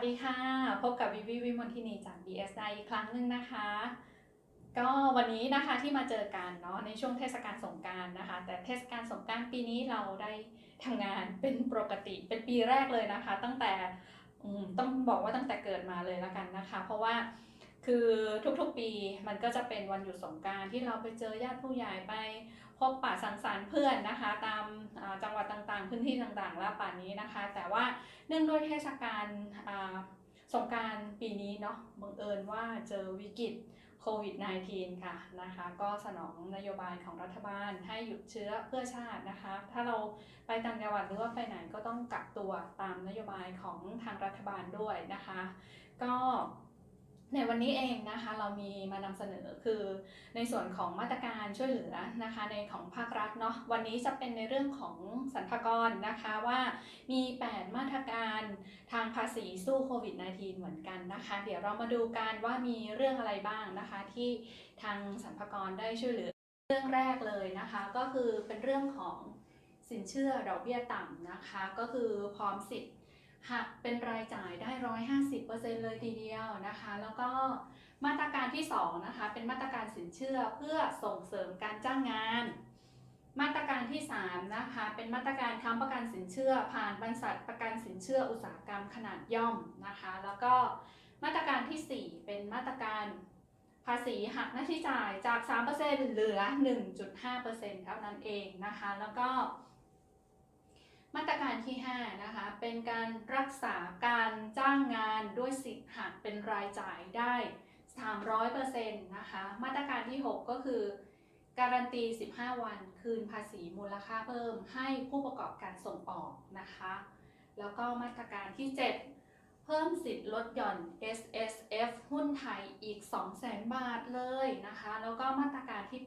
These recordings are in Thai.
วัสดีค่ะ พบกับวิวิวิมลทินีจาก BSI อีกครั้งหนึ่งนะคะ ก็วันนี้นะคะที่มาเจอกันเนาะในช่วงเทศกาลสงการนะคะ แต่เทศกาลสงการปีนี้เราได้ทำงานเป็นปกติเป็นปีแรกเลยนะคะ ตั้งแต่ต้องบอกว่าตั้งแต่เกิดมาเลยแล้วกันนะคะ เพราะว่า คือทุกๆปีมันก็จะเป็นวันหยุดสงการที่เราไปเจอญาติผู้ใหญ่ไปพบปะสังสรรค์เพื่อนนะคะ ตามจังหวัดต่างๆ พื้นที่ต่างๆแล้วป่านนี้นะคะ แต่ว่าเนื่องด้วยเทศกาลสงการปีนี้เนาะบังเอิญว่าเจอวิกฤตโควิด -19 ค่ะนะคะ ก็สนองนโยบายของรัฐบาลให้หยุดเชื้อเพื่อชาตินะคะ ถ้าเราไปต่างจังหวัดหรือว่าไปไหนก็ต้องกักตัวตามนโยบายของทางรัฐบาลด้วยนะคะ ก็ ในวันนี้เองนะคะเรามีมานำเสนอคือในส่วนของมาตรการช่วยเหลือนะคะในของภาครัฐเนาะวันนี้จะเป็นในเรื่องของสรรพากรนะคะว่ามี 8 มาตรการทางภาษีสู้โควิด -19 เหมือนกันนะคะ เดี๋ยวเรามาดูกันว่ามีเรื่องอะไรบ้างนะคะที่ทางสรรพากรได้ช่วยเหลือเรื่องแรกเลยนะคะ ก็คือเป็นเรื่องของสินเชื่อดอกเบี้ยต่ำนะคะ ก็คือพร้อมสิทธิ์ หักเป็นรายจ่ายได้150%เปอร์เซ็นเลยทีเดียวนะคะ แล้วก็มาตรการที่2นะคะ เป็นมาตรการสินเชื่อเพื่อส่งเสริมการจ้างงาน มาตรการที่3นะคะ เป็นมาตรการค้ำประกันสินเชื่อ ผ่านบริษัทประกันสินเชื่ออุตสาหกรรมขนาดย่อมนะคะ แล้วก็มาตรการทีสี่ 4 เป็นมาตรการภาษีหักหน้าที่จ่ายจาก 3%เหลือ 1.5%เท่านั้นเองนะคะ แล้วก็ มาตรการที่ 5 นะคะ เป็นการรักษาการจ้างงานด้วยสิทธิ์หักเป็นรายจ่ายได้ 300%นะคะ มาตรการที่ 6 ก็คือ การันตี 15 วันคืนภาษีมูลค่าเพิ่มให้ผู้ประกอบการส่งออกนะคะ แล้วก็มาตรการที่ 7 เพิ่มสิทธิ์ลดหย่อน S S F หุ้นไทยอีก 200,000 บาทเลยนะคะ แล้วก็มาตรการที่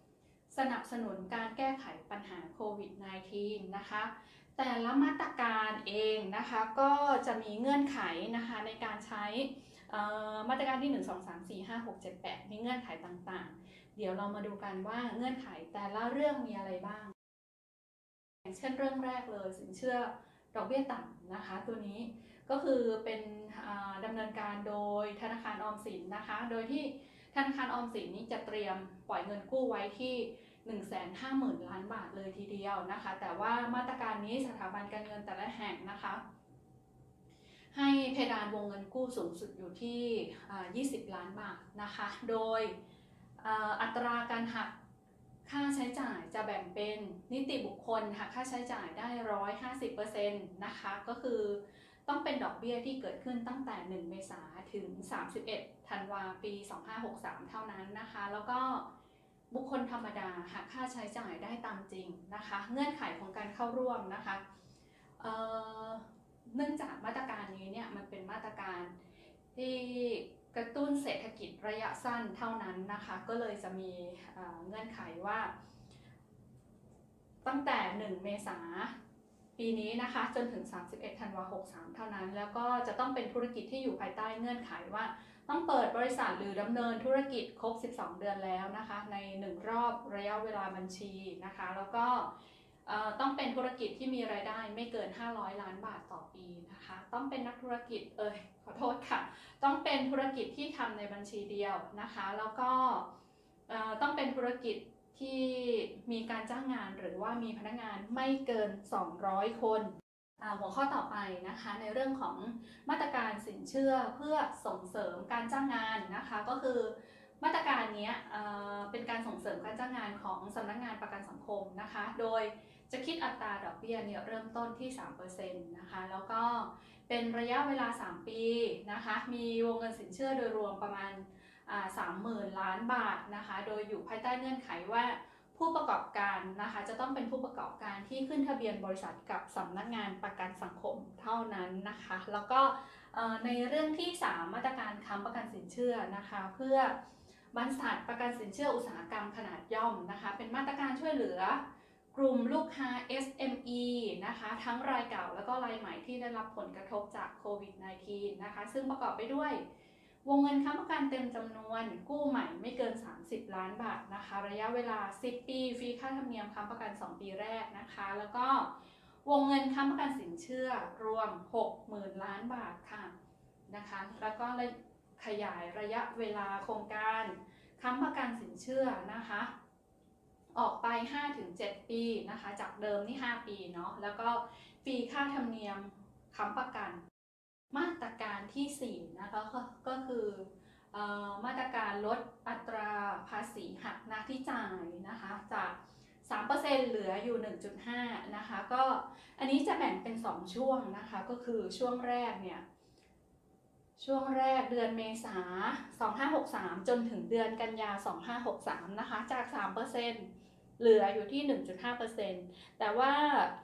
8 สนับสนุนการแก้ไขปัญหาโควิด -19 นะคะ แต่ละมาตรการเองนะคะก็จะมีเงื่อนไขนะคะในการใช้มาตรการที่ 1 2 3 4 5 6 7 8 มีเงื่อนไขต่างๆ เดี๋ยวเรามาดูกันว่าเงื่อนไขแต่ละเรื่องมีอะไรบ้าง อย่างเช่นเรื่องแรกเลยสินเชื่อดอกเบี้ยต่ำนะคะ ตัวนี้ก็คือเป็นดำเนินการโดยธนาคารออมสินนะคะ โดยที่ธนาคารออมสินนี้จะเตรียมปล่อยเงินกู้ไว้ที่ 150,000 ล้านบาทเลยทีเดียวนะคะ แต่ว่ามาตรการนี้สถาบันการเงินแต่ละแห่งนะคะ ให้เพดานวงเงินกู้สูงสุดอยู่ที่อ่า20 ล้านบาทนะคะ โดยอัตราการหักค่าใช้จ่ายจะแบ่งเป็นนิติบุคคลหักค่าใช้จ่ายได้150%นะคะ ก็คือต้องเป็นดอกเบี้ยที่เกิดขึ้นตั้งแต่ 1 เมษาถึง 31 ธันวาปี 2563 เท่านั้นนะคะ แล้วก็ บุคคลธรรมดาหักค่าใช้จ่ายได้ตามจริงนะคะ เงื่อนไขของการเข้าร่วมนะคะเเนื่องจากมาตรการนี้เนี่ยมันเป็นมาตรการที่กระตุ้นเศรษฐกิจระยะสั้นเท่านั้นนะคะ ก็เลยจะมีเเงื่อนไขว่า ตั้งแต่ 1 เมษาปีนี้นะคะจนถึง 31 ธันวาคม63 เท่านั้น แล้วก็จะต้องเป็นธุรกิจที่อยู่ภายใต้เงื่อนไขว่า ต้องเปิดบริษัทหรือดำเนินธุรกิจครบ 12 เดือนแล้วนะคะ ใน 1 รอบระยะเวลาบัญชีนะคะ แล้วก็ต้องเป็นธุรกิจที่มีรายได้ไม่เกิน 500 ล้านบาทต่อปีนะคะ ต้องเป็นนักธุรกิจเอยขอโทษค่ะ ต้องเป็นธุรกิจที่ทำในบัญชีเดียวนะคะ แล้วก็ต้องเป็นธุรกิจที่มีการจ้างงานหรือว่ามีพนักงานไม่เกิน 200 คน หัวข้อต่อไปนะคะในเรื่องของมาตรการสินเชื่อเพื่อส่งเสริมการจ้างงานนะคะก็คือมาตรการนี้เป็นการส่งเสริมการจ้างงานของสำนักงานประกันสังคมนะคะ โดยจะคิดอัตราดอกเบี้ยเนี่ยเริ่มต้นที่3%นะคะแล้วก็เป็นระยะเวลา 3 ปีนะคะมีวงเงินสินเชื่อโดยรวมประมาณสามหมื่นล้านบาทนะคะ โดยอยู่ภายใต้เงื่อนไขว่า ผู้ประกอบการนะคะจะต้องเป็นผู้ประกอบการที่ขึ้นทะเบียนบริษัทกับสำนักงานประกันสังคมเท่านั้นนะคะ แล้วก็ในเรื่องที่ 3 มาตรการค้ำประกันสินเชื่อนะคะ เพื่อบรรษัทประกันสินเชื่ออุตสาหกรรมขนาดย่อมนะคะ เป็นมาตรการช่วยเหลือกลุ่มลูกค้า SME นะคะ ทั้งรายเก่าแล้วก็รายใหม่ที่ได้รับผลกระทบจากโควิด -19 นะคะ ซึ่งประกอบไปด้วย วงเงินค้ำประกันเต็มจำนวน กู้ใหม่ไม่เกิน 30 ล้านบาทนะคะ ระยะเวลา 10 ปี ฟรีค่าธรรมเนียมค้ำประกัน 2 ปีแรกนะคะ แล้วก็วงเงินค้ำประกันสินเชื่อรวม 60,000 ล้านบาทค่ะนะคะ แล้วก็ขยายระยะเวลาโครงการค้ำประกันสินเชื่อนะคะ ออกไป 5-7 ปีนะคะ จากเดิมนี่ 5 ปีเนาะแล้วก็ฟรีค่าธรรมเนียมค้ำประกัน มาตรการที่ 4 นะคะก็คือเออมาตรการลดอัตราภาษีหักหน้าที่จ่ายนะคะจาก 3%เหลืออยู่ 1.5 นะคะก็อันนี้จะแบ่งเป็น 2 ช่วงนะคะก็คือช่วงแรกเนี่ยช่วงแรกเดือนเมษา2563 จนถึงเดือนกันยา 2563 นะคะจาก 3% เหลืออยู่ที่ 1.5%แต่ว่า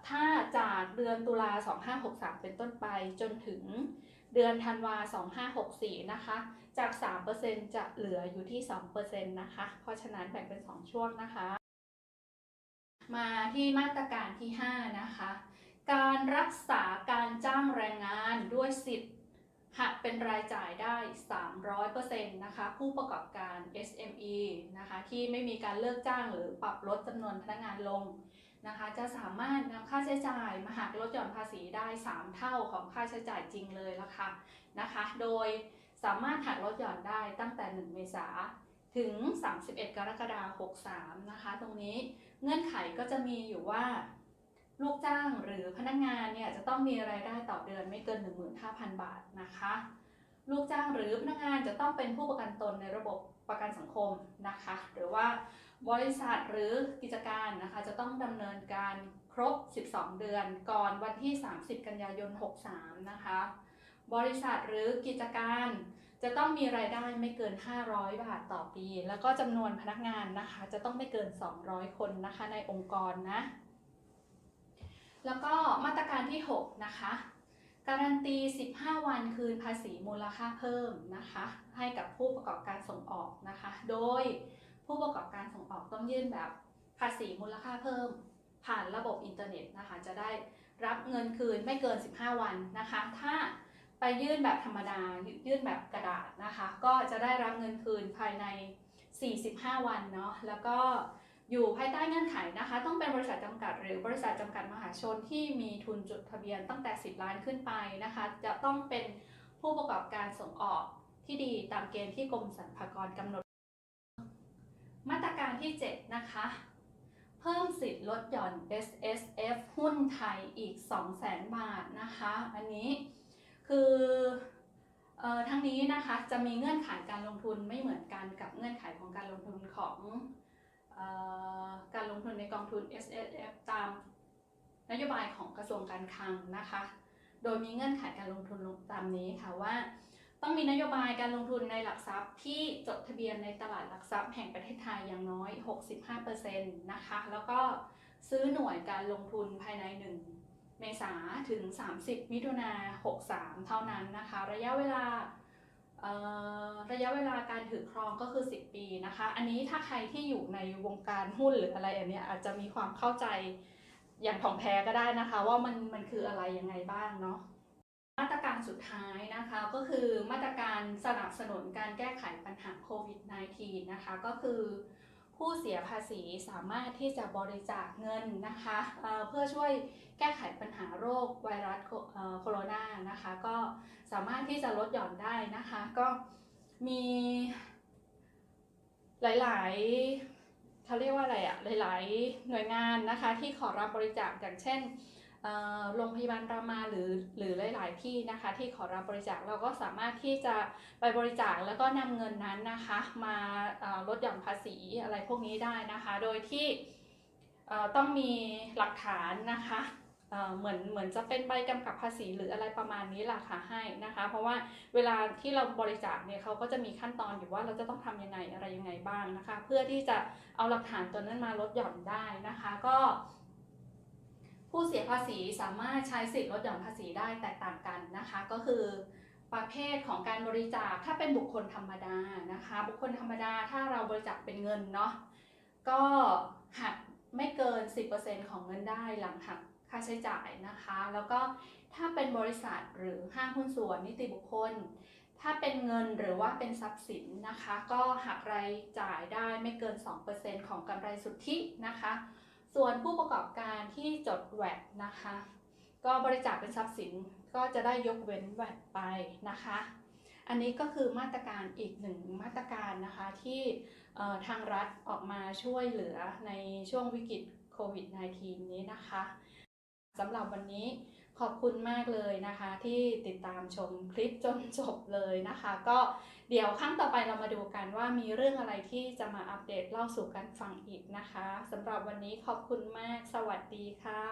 ถ้าจากเดือนตุลา 2563 เป็นต้นไปจนถึงเดือนธันวา 2564 นะคะ จาก 3%จะเหลืออยู่ที่ 2%นะคะ เพราะฉะนั้นแบ่งเป็น 2 ช่วงนะคะ มาที่มาตรการที่ 5 นะคะ การรักษาการจ้างแรงงานด้วยสิทธิ หักเป็นรายจ่ายได้ 300%นะคะ ผู้ประกอบการ SME นะคะที่ไม่มีการเลิกจ้างหรือปรับลดจำนวนพนักงานลงนะคะ จะสามารถนำค่าใช้จ่ายมาหักลดหย่อนภาษีได้ 3 เท่าของค่าใช้จ่ายจริงเลยละค่ะนะคะ โดยสามารถหักลดหย่อนได้ตั้งแต่ 1 เมษาถึง 31 กรกฎาคม 63 นะคะ ตรงนี้เงื่อนไขก็จะมีอยู่ว่า ลูกจ้างหรือพนักงานเนี่ยจะต้องมีรายได้ต่อเดือนไม่เกิน 15,000 บาทนะคะ ลูกจ้างหรือพนักงานจะต้องเป็นผู้ประกันตนในระบบประกันสังคมนะคะ หรือว่าบริษัทหรือกิจการนะคะจะต้องดำเนินการครบ 12 เดือนก่อนวันที่ 30 กันยายน 63 นะคะ บริษัทหรือกิจการจะต้องมีรายได้ไม่เกิน 500 บาทต่อปี แล้วก็จำนวนพนักงานนะคะ จะต้องไม่เกิน 200 คนนะคะในองค์กรนะ แล้วก็มาตรการที่ 6 นะคะการันตี 15 วันคืนภาษีมูลค่าเพิ่มนะคะ ให้กับผู้ประกอบการส่งออกนะคะ โดยผู้ประกอบการส่งออกต้องยื่นแบบภาษีมูลค่าเพิ่ม ผ่านระบบอินเทอร์เน็ตนะคะ จะได้รับเงินคืนไม่เกิน 15 วันนะคะ ถ้าไปยื่นแบบธรรมดา ยื่นแบบกระดาษนะคะ ก็จะได้รับเงินคืนภายใน 45 วันเนาะ แล้วก็ อยู่ภายใต้เงื่อนไขนะคะ ต้องเป็นบริษัทจำกัด หรือบริษัทจำกัดมหาชนที่มีทุนจดทะเบียนตั้งแต่ 10 ล้านขึ้นไปนะคะ จะต้องเป็นผู้ประกอบการส่งออกที่ดีตามเกณฑ์ที่กรมสรรพากรกำหนด มาตรการที่ 7 นะคะ เพิ่มสิทธิ์ลดหย่อน S S F หุ้นไทยอีก 200,000 บาทนะคะ อันนี้คืออทั้งนี้นะคะจะมีเงื่อนไขการลงทุนไม่เหมือนกันกับเงื่อนไขของการลงทุนของ การลงทุนในกองทุน S S F ตามนโยบายของกระทรวงการคลังนะคะ โดยมีเงื่อนไขการลงทุนตามนี้ค่ะว่า ต้องมีนโยบายการลงทุนในหลักทรัพย์ที่จดทะเบียนในตลาดหลักทรัพย์แห่งประเทศไทยอย่างน้อย 65%นะคะ แล้วก็ซื้อหน่วยการลงทุนภายใน 1 เมษาถึง 30 มิถุนา63 เท่านั้นนะคะ ระยะเวลา ระยะเวลาการถือครองก็คือ 10 ปีนะคะ อันนี้ถ้าใครที่อยู่ในวงการหุ้นหรืออะไรอันนี้อาจจะมีความเข้าใจอย่างถ่องแท้ก็ได้นะคะ ว่ามันมันคืออะไรยังไงบ้างเนาะมาตรการสุดท้ายนะคะก็คือมาตรการสนับสนุนการแก้ไขปัญหาโควิด -19 นะคะก็คือ ผู้เสียภาษีสามารถที่จะบริจาคเงินนะคะเเพื่อช่วยแก้ไขปัญหาโรคไวรัสโคโรนานะคะ ก็สามารถที่จะลดหย่อนได้นะคะ ก็มีหลาย ๆเขาเรียกว่าอะไรอะหลาย ๆ หน่วยงานนะคะที่ขอรับบริจาคอย่างเช่น โรงพยาบาลรามาหรือหรือหลาย ๆ ที่นะคะที่ขอรับบริจาคเราก็สามารถที่จะไปบริจาคแล้วก็นำเงินนั้นนะคะมาลดหย่อนภาษีอะไรพวกนี้ได้นะคะ โดยที่ต้องมีหลักฐานนะคะเหมือนเหมือนจะเป็นใบกำกับภาษีหรืออะไรประมาณนี้แหละค่ะให้นะคะ เพราะว่าเวลาที่เราบริจาคเนี่ยเขาก็จะมีขั้นตอนอยู่ว่าเราจะต้องทำยังไงอะไรยังไงบ้างนะคะ เพื่อที่จะเอาหลักฐานตัวนั้นมาลดหย่อนได้นะคะ ก็ ผู้เสียภาษีสามารถใช้สิทธิ์ลดหย่อนภาษีได้แตกต่างกันนะคะ ก็คือประเภทของการบริจาคถ้าเป็นบุคคลธรรมดานะคะ บุคคลธรรมดาถ้าเราบริจาคเป็นเงินเนาะก็หักไม่เกิน 10%ของเงินได้หลังหักค่าใช้จ่ายนะคะ แล้วก็ถ้าเป็นบริษัทหรือห้างหุ้นส่วนนิติบุคคล ถ้าเป็นเงินหรือว่าเป็นทรัพย์สินนะคะ ก็หักรายจ่ายได้ไม่เกิน 2%ของกำไรสุทธินะคะ ส่วนผู้ประกอบการ ที่จดแวดนะคะ ก็บริจาคเป็นทรัพย์สินก็จะได้ยกเว้นแวดไปนะคะ อันนี้ก็คือมาตรการอีกหนึ่งมาตรการนะคะที่ทางรัฐออกมาช่วยเหลือในช่วงวิกฤตโควิด -19 นี้นะคะสำหรับวันนี้ ขอบคุณมากเลยนะคะ ที่ติดตามชมคลิปจนจบเลยนะคะ ก็เดี๋ยวครั้งต่อไปเรามาดูกันว่ามีเรื่องอะไรที่จะมาอัปเดตเล่าสู่กันฟังอีกนะคะสำหรับวันนี้ขอบคุณมาก สวัสดีค่ะ